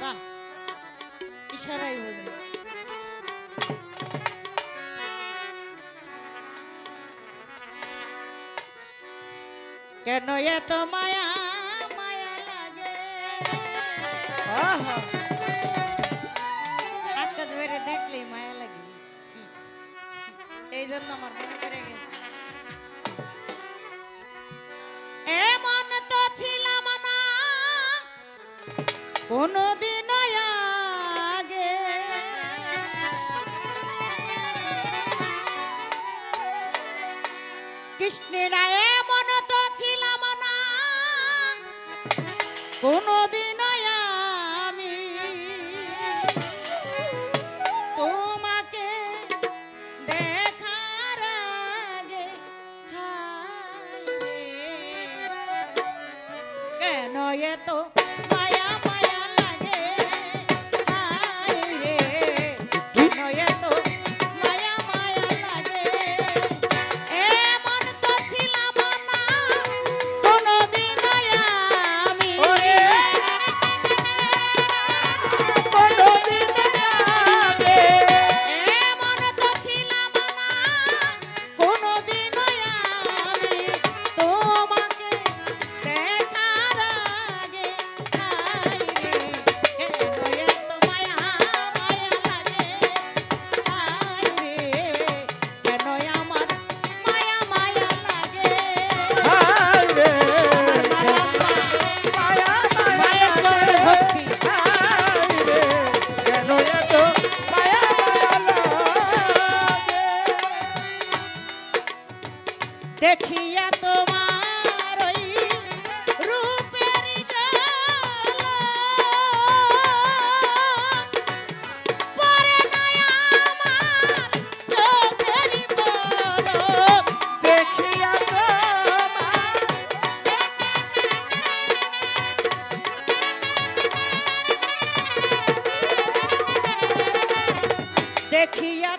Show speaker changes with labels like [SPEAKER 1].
[SPEAKER 1] বাহ ইশারাই হলো। কেন এত মায়া মায়া লাগে? আকাশ বেড়ে দেখলেই মায়া লাগে। এই জন্য আমার মনে করে গেছে। কোনদিন আগে। কৃষ্ণের এমন তো ছিলাম না। কোনো দেখিয়া